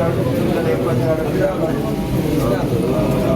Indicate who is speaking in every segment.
Speaker 1: Kita akan.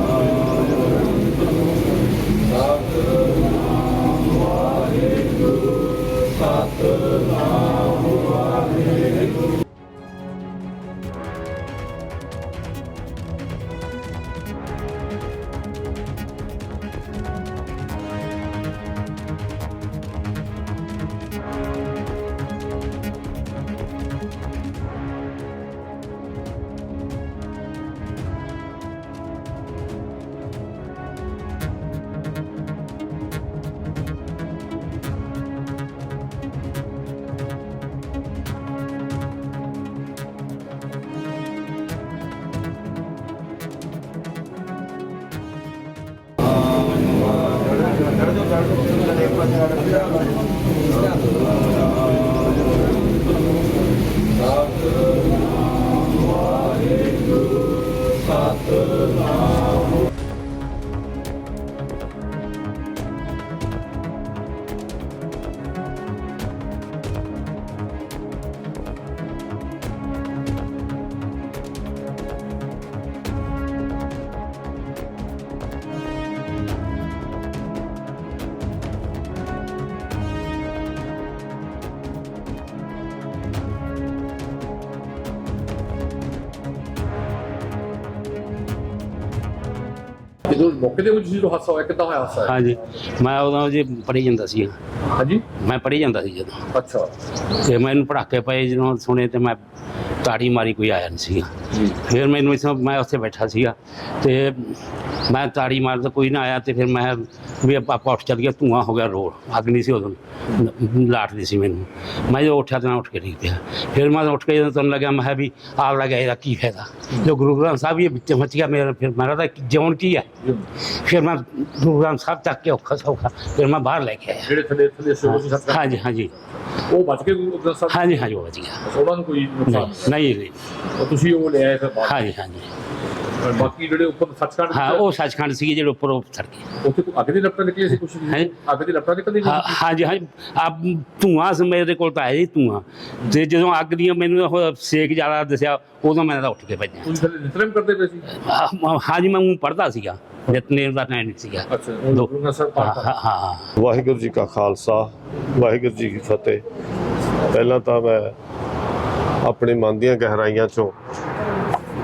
Speaker 1: Thank you. ਜਦੋਂ ਮੌਕੇ ਦੇ ਵਿੱਚ ਜਦੋਂ ਹਾਦਸਾ ਹੋਇਆ ਕਿੱਦਾਂ ਹੋਇਆ ਹਾਦਸਾ
Speaker 2: ਹਾਂਜੀ। ਮੈਂ ਉਦੋਂ ਜੀ ਪੜ੍ਹੀ ਜਾਂਦਾ ਸੀ।
Speaker 1: ਹਾਂਜੀ?
Speaker 2: ਮੈਂ ਪੜ੍ਹੀ ਜਾਂਦਾ ਸੀ ਜਦੋਂ।
Speaker 1: ਅੱਛਾ।
Speaker 2: ਤੇ ਮੈਨੂੰ ਪੜਾਕੇ ਪਏ ਜਦੋਂ ਸੁਣੇ ਤੇ ਮੈਂ ਤਾੜੀ ਮਾਰੀ ਕੋਈ ਆਇਆ ਨਹੀਂ ਸੀਗਾ। ਫਿਰ ਮੈਨੂੰ ਇਸ ਮੈਂ ਉੱਥੇ ਬੈਠਾ ਸੀਗਾ। ਤੇ ਮੈਂ ਤਾੜੀ ਮਾਰਦਾ ਕੋਈ ਨਾ ਆਇਆ ਤੇ ਫਿਰ ਮੈਂ ਵੀ ਆਪਾਂ ਉੱਠ ਚੱਲ ਗਿਆ ਧੂਆਂ ਹੋ ਗਿਆ ਰੋਡ ਅੱਗ ਨਹੀਂ ਸੀ ਉਦੋਂ ਲਾਟਦੀ ਸੀ ਮੈਨੂੰ। ਮੈਂ ਜਦੋਂ ਉੱਠਿਆ ਤਾਂ ਉੱਠ ਕੇ ਠੀਕ ਪਿਆ। ਫਿਰ ਮੈਂ ਉੱਠ ਕੇ ਜਦੋਂ ਤੁਹਾਨੂੰ ਲੱਗਿਆ ਮੈਂ ਵੀ ਆਗ ਲਗਿਆ ਇਹਦਾ ਕੀ ਫਾਇਦਾ? ਜੋ ਗੁਰੂ ਗ੍ਰੰਥ ਸਾਹਿਬ ਇਹ ਵਿੱਚ ਮਚ ਗਿਆ ਮੇਰਾ ਫਿਰ ਮੇਰਾ ਤਾਂ ਜਿਉਣ ਕੀ ਹੈ ਫਿਰ ਮੈਂ ਗੁਰੂ ਗ੍ਰੰਥ ਸਾਹਿਬ ਚੱਕ ਕੇ ਔਖਾ ਸੌਖਾ ਫਿਰ ਮੈਂ ਬਾਹਰ ਲੈ ਕੇ ਆਇਆ।
Speaker 1: ਜਿਹੜੇ ਥੱਲੇ ਥੱਲੇ ਸੋ ਸੀ ਸੱਤ
Speaker 2: ਹਾਂਜੀ ਹਾਂਜੀ।
Speaker 1: ਉਹ ਬਚ ਕੇ ਗੁਰੂ ਗ੍ਰੰਥ ਸਾਹਿਬ?
Speaker 2: ਹਾਂਜੀ ਹਾਂਜੀ ਉਹ ਵੱਜ ਗਿਆ।
Speaker 1: ਉਹਨਾਂ ਨੂੰ ਕੋਈ ਨੁਕਸਾਨ?
Speaker 2: ਨਹੀਂ ਨਹੀਂ।
Speaker 1: ਤੁਸੀਂ ਉਹ ਲੈ ਆਏ ਫਿਰ ਬਾਹਰ?
Speaker 2: ਹਾਂਜੀ ਹਾਂਜੀ।
Speaker 1: ਬਾਕੀ ਜਿਹੜੇ ਉੱਪਰ ਸੱਚਖੰਡ
Speaker 2: ਹਾਂ ਉਹ ਸੱਚਖੰਡ ਸੀ ਜਿਹੜੇ ਉੱਪਰ ਉਹ ਸੜ ਗਏ।
Speaker 1: ਉੱਥੇ ਕੋਈ ਅੱਗ ਦੀ ਲਪਟਾਂ ਨਿਕਲੀ ਸੀ ਕੁਛ
Speaker 2: ਹੈਂ?
Speaker 1: ਅੱਗ ਦੀ ਲਪਟਾਂ ਨਿਕਲਦੀ
Speaker 2: ਹਾਂ ਹਾਂਜੀ ਹਾਂਜੀ ਆ ਧੂਆਂ ਸੀ ਮੇਰੇ ਕੋਲ ਤਾਂ ਆਇਆ ਹੀ ਧੂਆਂ। ਤੇ ਜਦੋਂ ਅੱਗ ਦੀਆਂ ਮੈਨੂੰ ਉਹ ਸੇਕ ਜ਼ਿਆਦਾ ਦੱਸਿਆ ਉਦੋਂ ਮੈਂ ਤਾਂ ਉੱਠ ਕੇ ਭੱਜਿਆ
Speaker 1: ਤੁਸੀਂ ਥੱਲੇ ਨਿਤਰਮ ਕਰਦੇ ਪਏ ਸੀ?
Speaker 2: ਆਹ, ਹਾਂਜੀ ਮੈਂ ਉਹ ਪੜਦਾ ਸੀਗਾ। ਨਿਤਨੇਮ ਦਾ ਟਾਈਮ ਨਹੀਂ ਸੀਗਾ।
Speaker 1: ਅੱਛਾ ਉਹ। ਗੁਰੂ ਸਾਹਿਬ
Speaker 2: ਹਾਂ
Speaker 1: ਪਾਠ
Speaker 2: ਹਾਂ ਹਾਂ।
Speaker 3: ਵਾਹਿਗੁਰੂ ਜੀ ਕਾ ਖਾਲਸਾ ਵਾਹਿਗੁਰੂ ਜੀ ਕੀ ਫਤਿਹ। ਪਹਿਲਾਂ ਤਾਂ ਮੈਂ ਆਪਣੇ ਮਨ ਦੀਆਂ ਗਹਿਰਾਈਆਂ ਚੋਂ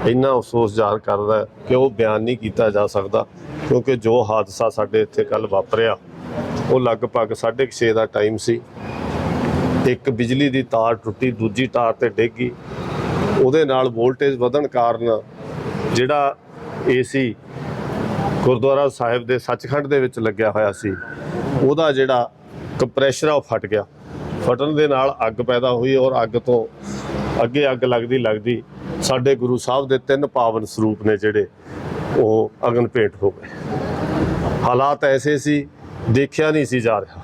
Speaker 3: ਇੰਨਾ ਅਫਸੋਸ ਜ਼ਾਹਰ ਕਰਦਾ ਕਿ ਉਹ ਬਿਆਨ ਨਹੀਂ ਕੀਤਾ ਜਾ ਸਕਦਾ, ਕਿਉਂਕਿ ਜੋ ਹਾਦਸਾ ਸਾਡੇ ਇੱਥੇ ਕੱਲ ਵਾਪਰਿਆ, ਉਹ ਲਗਭਗ 6:30 ਦਾ ਟਾਈਮ ਸੀ। ਇੱਕ ਬਿਜਲੀ ਦੀ ਤਾਰ ਟੁੱਟੀ, ਦੂਜੀ ਤਾਰ ਤੇ ਡਿੱਗ ਗਈ। ਉਹਦੇ ਨਾਲ ਵੋਲਟੇਜ ਵਧਣ ਕਾਰਨ ਜਿਹੜਾ ਏਸੀ ਗੁਰਦੁਆਰਾ ਸਾਹਿਬ ਦੇ ਸੱਚਖੰਡ ਦੇ ਵਿੱਚ ਲੱਗਿਆ ਹੋਇਆ ਸੀ, ਉਹਦਾ ਜਿਹੜਾ ਕੰਪਰੈਸ਼ਰ ਆ ਉਹ ਫਟ ਗਿਆ। ਫਟਣ ਦੇ ਨਾਲ ਅੱਗ ਪੈਦਾ ਹੋਈ ਔਰ ਅੱਗ ਤੋਂ ਅੱਗੇ ਅੱਗ ਲੱਗਦੀ ਲੱਗਦੀ ਸਾਡੇ ਗੁਰੂ ਸਾਹਿਬ ਦੇ ਤਿੰਨ ਪਾਵਨ ਸਰੂਪ ਨੇ ਜਿਹੜੇ ਉਹ ਅਗਨ ਭੇਟ ਹੋ ਗਏ। ਹਾਲਾਤ ਐਸੇ ਸੀ, ਦੇਖਿਆ ਨਹੀਂ ਸੀ ਜਾ ਰਿਹਾ।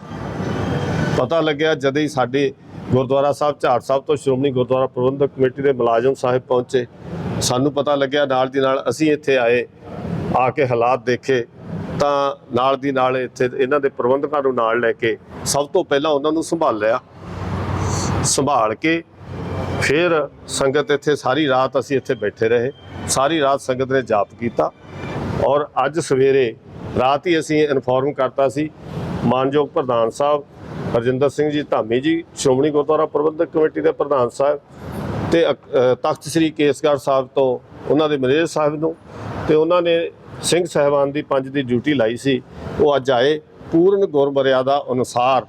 Speaker 3: ਪਤਾ ਲੱਗਿਆ ਜਦ ਹੀ ਸਾਡੇ ਗੁਰਦੁਆਰਾ ਸਾਹਿਬ, ਝਾੜ ਸਾਹਿਬ ਤੋਂ ਸ਼੍ਰੋਮਣੀ ਗੁਰਦੁਆਰਾ ਪ੍ਰਬੰਧਕ ਕਮੇਟੀ ਦੇ ਮੁਲਾਜ਼ਮ ਸਾਹਿਬ ਪਹੁੰਚੇ। ਸਾਨੂੰ ਪਤਾ ਲੱਗਿਆ ਨਾਲ ਦੀ ਨਾਲ ਅਸੀਂ ਇੱਥੇ ਆਏ, ਆ ਕੇ ਹਾਲਾਤ ਦੇਖੇ। ਤਾਂ ਨਾਲ ਦੀ ਨਾਲ ਇੱਥੇ ਇਹਨਾਂ ਦੇ ਪ੍ਰਬੰਧਕਾਂ ਨੂੰ ਨਾਲ ਲੈ ਕੇ ਸਭ ਤੋਂ ਪਹਿਲਾਂ ਉਹਨਾਂ ਨੂੰ ਸੰਭਾਲਿਆ। ਸੰਭਾਲ ਕੇ ਫਿਰ ਸੰਗਤ ਇੱਥੇ ਸਾਰੀ ਰਾਤ ਅਸੀਂ ਇੱਥੇ ਬੈਠੇ ਰਹੇ। ਸਾਰੀ ਰਾਤ ਸੰਗਤ ਨੇ ਜਾਪ ਕੀਤਾ ਔਰ ਅੱਜ ਸਵੇਰੇ ਰਾਤ ਹੀ ਅਸੀਂ ਇਨਫੋਰਮ ਕਰਤਾ ਸੀ, ਮਾਨਯੋਗ ਪ੍ਰਧਾਨ ਸਾਹਿਬ, ਹਰਜਿੰਦਰ ਸਿੰਘ ਜੀ, ਧਾਮੀ ਜੀ, ਸ਼੍ਰੋਮਣੀ ਗੁਰਦੁਆਰਾ ਪ੍ਰਬੰਧਕ ਕਮੇਟੀ ਦੇ ਪ੍ਰਧਾਨ ਸਾਹਿਬ ਤੇ ਅਕ- ਤਖਤ ਸ੍ਰੀ ਕੇਸਗੜ੍ਹ ਸਾਹਿਬ ਤੋਂ ਉਹਨਾਂ ਦੇ ਮੈਨੇਜਰ ਸਾਹਿਬ ਨੂੰ ਤੇ ਉਹਨਾਂ ਨੇ ਸਿੰਘ ਸਹਿਬਾਨ ਦੀ ਪੰਜ ਦੀ ਡਿਊਟੀ ਲਾਈ ਸੀ। ਉਹ ਅੱਜ ਆਏ ਪੂਰਨ ਗੁਰਮਰਿਆਦਾ ਅਨੁਸਾਰ।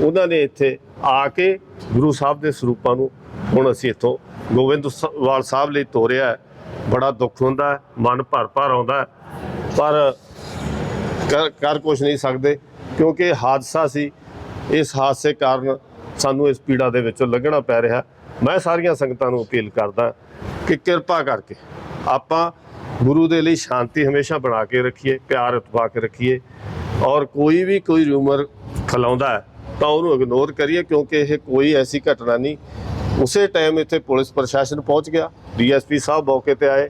Speaker 3: ਉਹਨਾਂ ਨੇ ਇੱਥੇ ਆ ਕੇ ਗੁਰੂ ਸਾਹਿਬ ਦੇ ਸਰੂਪਾਂ ਨੂੰ ਹੁਣ ਅਸੀਂ ਇੱਥੋਂ ਗੋਬਿੰਦਵਾਲ ਸਾਹਿਬ ਲਈ ਤੋਰਿਆ ਬੜਾ ਦੁੱਖ ਹੁੰਦਾ ਹੈ, ਮਨ ਭਰ ਭਰ ਆਉਂਦਾ ਪਰ ਕਰ ਕਰ ਕੁਝ ਨਹੀਂ ਸਕਦੇ ਕਿਉਂਕਿ ਇਹ ਹਾਦਸਾ ਸੀ। ਇਸ ਹਾਦਸੇ ਕਾਰਨ ਸਾਨੂੰ ਇਸ ਪੀੜਾ ਦੇ ਵਿੱਚੋਂ ਲੱਗਣਾ ਪੈ ਰਿਹਾ ਮੈਂ ਸਾਰੀਆਂ ਸੰਗਤਾਂ ਨੂੰ ਅਪੀਲ ਕਰਦਾ ਕਿ ਕਿਰਪਾ ਕਰਕੇ ਆਪਾਂ ਗੁਰੂ ਦੇ ਲਈ ਸ਼ਾਂਤੀ ਹਮੇਸ਼ਾ ਬਣਾ ਕੇ ਰੱਖੀਏ ਪਿਆਰ ਉਤਪਾ ਕੇ ਰੱਖੀਏ। ਔਰ ਕੋਈ ਵੀ ਕੋਈ ਰੂਮਰ ਫੈਲਾਉਂਦਾ ਹੈ ਤਾਂ ਉਹਨੂੰ ਇਗਨੋਰ ਕਰੀਏ ਕਿਉਂਕਿ ਇਹ ਕੋਈ ਐਸੀ ਘਟਨਾ ਨਹੀਂ ਉਸੇ ਟਾਈਮ ਇੱਥੇ ਪੁਲਿਸ ਪ੍ਰਸ਼ਾਸਨ ਪਹੁੰਚ ਗਿਆ। ਡੀਐਸਪੀ ਸਾਹਿਬ ਮੌਕੇ ਤੇ ਆਏ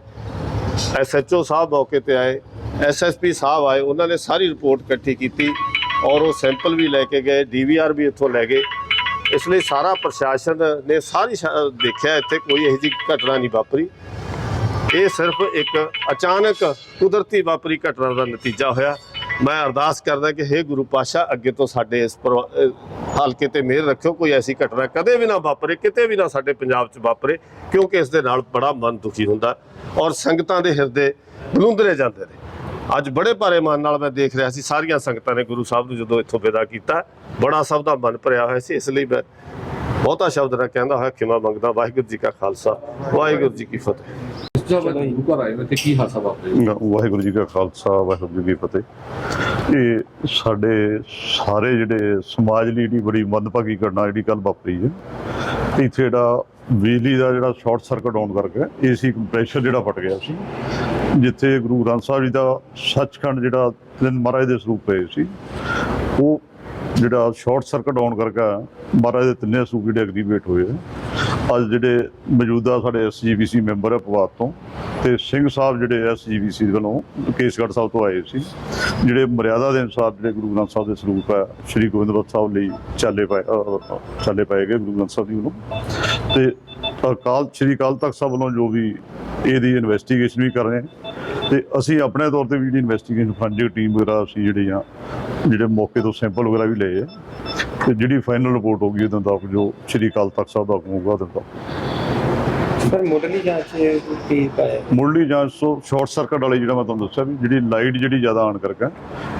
Speaker 3: ਐਸਐਚਓ ਸਾਹਿਬ ਮੌਕੇ ਤੇ ਆਏ ਐਸਐਸਪੀ ਸਾਹਿਬ ਆਏ, ਉਹਨਾਂ ਨੇ ਸਾਰੀ ਰਿਪੋਰਟ ਇਕੱਠੀ ਕੀਤੀ ਔਰ ਉਹ ਸੈਂਪਲ ਵੀ ਲੈ ਕੇ ਗਏ ਡੀਵੀਆਰ ਵੀ ਇੱਥੋਂ ਲੈ ਗਏ। ਇਸ ਲਈ ਸਾਰਾ ਪ੍ਰਸ਼ਾਸਨ ਨੇ ਸਾਰੀ ਦੇਖਿਆ ਇੱਥੇ ਕੋਈ ਇਹੋ ਜਿਹੀ ਘਟਨਾ ਨਹੀਂ ਵਾਪਰੀ। ਇਹ ਸਿਰਫ ਇੱਕ ਅਚਾਨਕ ਕੁਦਰਤੀ ਵਾਪਰੀ ਘਟਨਾ ਦਾ ਨਤੀਜਾ ਹੋਇਆ। ਮੈਂ ਅਰਦਾਸ ਕਰਦਾ ਕਿ ਹੇ ਗੁਰੂ ਪਾਸ਼ਾ ਅੱਗੇ ਤੋਂ ਸਾਡੇ ਇਸ ਪਰਿਵਾ- ਹਲਕੇ ਤੇ ਮਿਹਰ ਰੱਖਿਓ, ਕੋਈ ਐਸੀ ਘਟਨਾ ਕਦੇ ਵੀ ਨਾ ਵਾਪਰੇ, ਕਿਤੇ ਵੀ ਨਾ ਸਾਡੇ ਪੰਜਾਬ 'ਚ ਵਾਪਰੇ, ਕਿਉਂਕਿ ਇਸ ਦੇ ਨਾਲ ਬੜਾ ਮਨ ਦੁਖੀ ਹੁੰਦਾ ਔਰ ਸੰਗਤਾਂ ਦੇ ਹਿਰਦੇ ਬਲੁੰਦਰੇ ਜਾਂਦੇ ਨੇ। ਅੱਜ ਬੜੇ ਭਾਰੇ ਮਨ ਨਾਲ ਮੈਂ ਦੇਖ ਰਿਹਾ ਸੀ, ਸਾਰੀਆਂ ਸੰਗਤਾਂ ਨੇ ਗੁਰੂ ਸਾਹਿਬ ਨੂੰ ਜਦੋਂ ਇੱਥੋਂ ਵਿਦਾ ਕੀਤਾ, ਬੜਾ ਸਭ ਦਾ ਮਨ ਭਰਿਆ ਹੋਇਆ ਸੀ, ਇਸ ਲਈ ਮੈਂ ਬਹੁਤਾ ਸ਼ਬਦ ਨਾ ਕਹਿੰਦਾ ਹੋਇਆ, ਖਿਮਾ ਮੰਗਦਾ, ਵਾਹਿਗੁਰੂ ਜੀ ਕਾ ਖਾਲਸਾ, ਵਾਹਿਗੁਰੂ ਜੀ ਕੀ ਫਤਿਹ।
Speaker 4: ਵਾਹਿਗੁਰੂ ਜੀ ਕਾ ਖਾਲਸਾ, ਵਾਹਿਗੁਰੂ ਜੀ ਕੀ ਫਤਿਹ। ਇਹ ਸਾਡੇ ਸਾਰੇ ਜਿਹੜੇ ਸਮਾਜ ਲਈ ਜਿਹੜੀ ਬੜੀ ਮੰਦਭਾਗੀ ਘਟਨਾ ਜਿਹੜੀ ਕੱਲ ਵਾਪਰੀ ਹੈ, ਇੱਥੇ ਜਿਹੜਾ ਬਿਜਲੀ ਦਾ ਜਿਹੜਾ ਸ਼ਾਰਟ ਸਰਕਟ ਆਉਣ ਕਰਕੇ ਏਸੀ ਕੰਪਰੈਸ਼ਰ ਜਿਹੜਾ ਫਟ ਗਿਆ ਸੀ, ਜਿੱਥੇ ਗੁਰੂ ਗ੍ਰੰਥ ਸਾਹਿਬ ਜੀ ਦਾ ਸੱਚਖੰਡ ਜਿਹੜਾ ਤਿੰਨ ਮਹਾਰਾਜ ਦੇ ਸਰੂਪ ਪਏ ਸੀ, ਉਹ ਜਿਹੜਾ ਸ਼ਾਰਟ ਸਰਕਟ ਆਉਣ ਕਰਕੇ ਮਹਾਰਾਜ ਦੇ ਤਿੰਨੇ ਸਰੂਪ ਜਿਹੜੇ ਐਕਟੀਵੇਟ ਹੋਏ ਅੱਜ ਜਿਹੜੇ ਮੌਜੂਦਾ ਸਾਡੇ ਐਸਜੀਬੀਸੀ ਮੈਂਬਰ ਹੈ ਪਵਾਤ ਤੋਂ, ਤੇ ਸਿੰਘ ਸਾਹਿਬ ਜਿਹੜੇ ਐਸਜੀਬੀਸੀ ਵੱਲੋਂ ਕੇਸਗੜ੍ਹ ਸਾਹਿਬ ਤੋਂ ਆਏ ਸੀ, ਜਿਹੜੇ ਮਰਿਆਦਾ ਦੇ ਅਨੁਸਾਰ ਜਿਹੜੇ ਗੁਰੂ ਗ੍ਰੰਥ ਸਾਹਿਬ ਦੇ ਸਰੂਪ ਹੈ ਸ੍ਰੀ ਗੋਬਿੰਦਪੁਰ ਸਾਹਿਬ ਲਈ ਚਾਲੇ ਪਾਏ ਚਾਲੇ ਪਾਏ ਗਏ ਗੁਰੂ ਗ੍ਰੰਥ ਸਾਹਿਬ ਜੀ ਵੱਲੋਂ। ਤੇ ਅਕਾਲ, ਸ੍ਰੀ ਅਕਾਲ ਤਖਤ ਸਾਹਿਬ ਵੱਲੋਂ ਜੋ ਵੀ ਇਹਦੀ ਇਨਵੈਸਟੀਗੇਸ਼ਨ ਵੀ ਕਰ ਰਹੇ ਹਾਂ, ਤੇ ਅਸੀਂ ਆਪਣੇ ਤੌਰ ਤੇ ਵੀ ਜਿਹੜੀ ਇਨਵੈਸਟੀਗੇਸ਼ਨ ਫੰਡਿੰਗ ਟੀਮ ਵਗੈਰਾ ਅਸੀਂ ਜਿਹੜੇ ਆ, ਜਿਹੜੇ ਮੌਕੇ ਤੋਂ ਸੈਂਪਲ ਵਗੈਰਾ ਵੀ ਲਏ ਤੇ ਜਿਹੜੀ ਫਾਈਨਲ ਰਿਪੋਰਟ ਹੋਗੀ ਉਦੋਂ ਤੱਕ ਜੋ ਸ੍ਰੀ ਅਕਾਲ ਤਖਤ ਸਾਹਿਬ ਦਾ ਹੋਊਗਾ ਉਦੋਂ ਤੱਕ
Speaker 5: ਸਰ ਮੁੱਢਲੀ ਜਾਂਚ ਕੀ ਪਾਇਆ?
Speaker 4: ਮੁੱਢਲੀ ਜਾਂਚ ਸ਼ਾਰਟ ਸਰਕਟ ਵਾਲੀ ਜਿਹੜਾ ਮੈਂ ਤੁਹਾਨੂੰ ਦੱਸਿਆ ਵੀ ਜਿਹੜੀ ਲਾਈਟ ਜਿਹੜੀ ਜ਼ਿਆਦਾ ਆਣ ਕਰਕੇ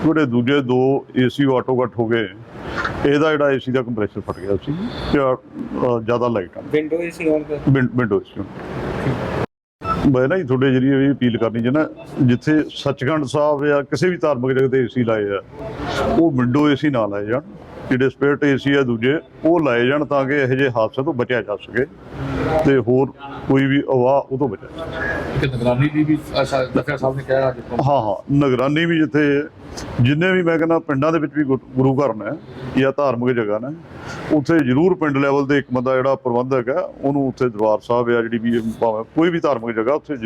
Speaker 4: ਜਿਹੜੇ ਦੂਜੇ ਦੋ ਏਸੀ ਆਟੋ ਕੱਟ ਹੋ ਗਏ ਇਹਦਾ ਜਿਹੜਾ ਏਸੀ ਦਾ ਕੰਪਰੈਸਰ ਫਟ ਗਿਆ ਸੀ ਤੇ ਜ਼ਿਆਦਾ ਲਾਈਟ ਆ।
Speaker 5: ਵਿੰਡੋ ਏਸੀ ਔਨ ਕਰ
Speaker 4: ਵਿੰਡੋ ਸੀ ਮੈਂ ਨਾ ਜੀ ਤੁਹਾਡੇ ਜਰੀਏ ਵੀ ਅਪੀਲ ਕਰਨੀ ਚਾਹੁੰਦਾ ਜਿੱਥੇ ਸੱਚਖੰਡ ਸਾਹਿਬ ਜਾਂ ਕਿਸੇ ਵੀ ਧਾਰਮਿਕ ਜਗ੍ਹਾ ਤੇ ਏਸੀ ਲਾਏ ਆ ਉਹ ਵਿੰਡੋ ਏਸੀ ਨਾ ਲਾਏ ਜਾਣ। ਜਿਹੜੇ ਸਪੇਅਰ ਏਸੀ ਆ ਦੂਜੇ ਉਹ ਲਾਏ ਜਾਣ ਤਾਂ ਕਿ ਇਹੋ ਜਿਹੇ ਹਾਦਸੇ ਤੋਂ ਬਚਿਆ ਜਾ ਸਕੇ ਤੇ ਹੋਰ ਕੋਈ ਵੀ ਅਵਾਹ ਉਹ ਤੋਂ ਬਚਿਆ ਜਾ ਸਕੇ।
Speaker 1: ਕਿ ਨਿਗਰਾਨੀ ਦੀ ਵੀ ਸਾਹਿਬ ਨੇ ਕਿਹਾ
Speaker 4: ਹਾਂ ਹਾਂ ਨਿਗਰਾਨੀ ਵੀ ਜਿੱਥੇ ਜਿੰਨੇ ਵੀ ਮੈਂ ਕਹਿੰਦਾ ਪਿੰਡਾਂ ਦੇ ਵਿੱਚ ਵੀ ਗੁਰ- ਘਰ ਨੇ ਜਾਂ ਧਾਰਮਿਕ ਜਗ੍ਹਾ ਨੇ ਉੱਥੇ ਜ਼ਰੂਰ ਪਿੰਡ ਲੈਵਲ ਤੇ ਇੱਕ ਬੰਦਾ ਜਿਹੜਾ ਪ੍ਰਬੰਧਕ ਹੈ ਉਹਨੂੰ ਉੱਥੇ ਦਰਬਾਰ ਸਾਹਿਬ ਆ ਜਿਹੜੀ ਵੀ ਭਾਵੇਂ ਕੋਈ ਵੀ ਧਾਰਮਿਕ ਜਗ੍ਹਾ ਉੱਥੇ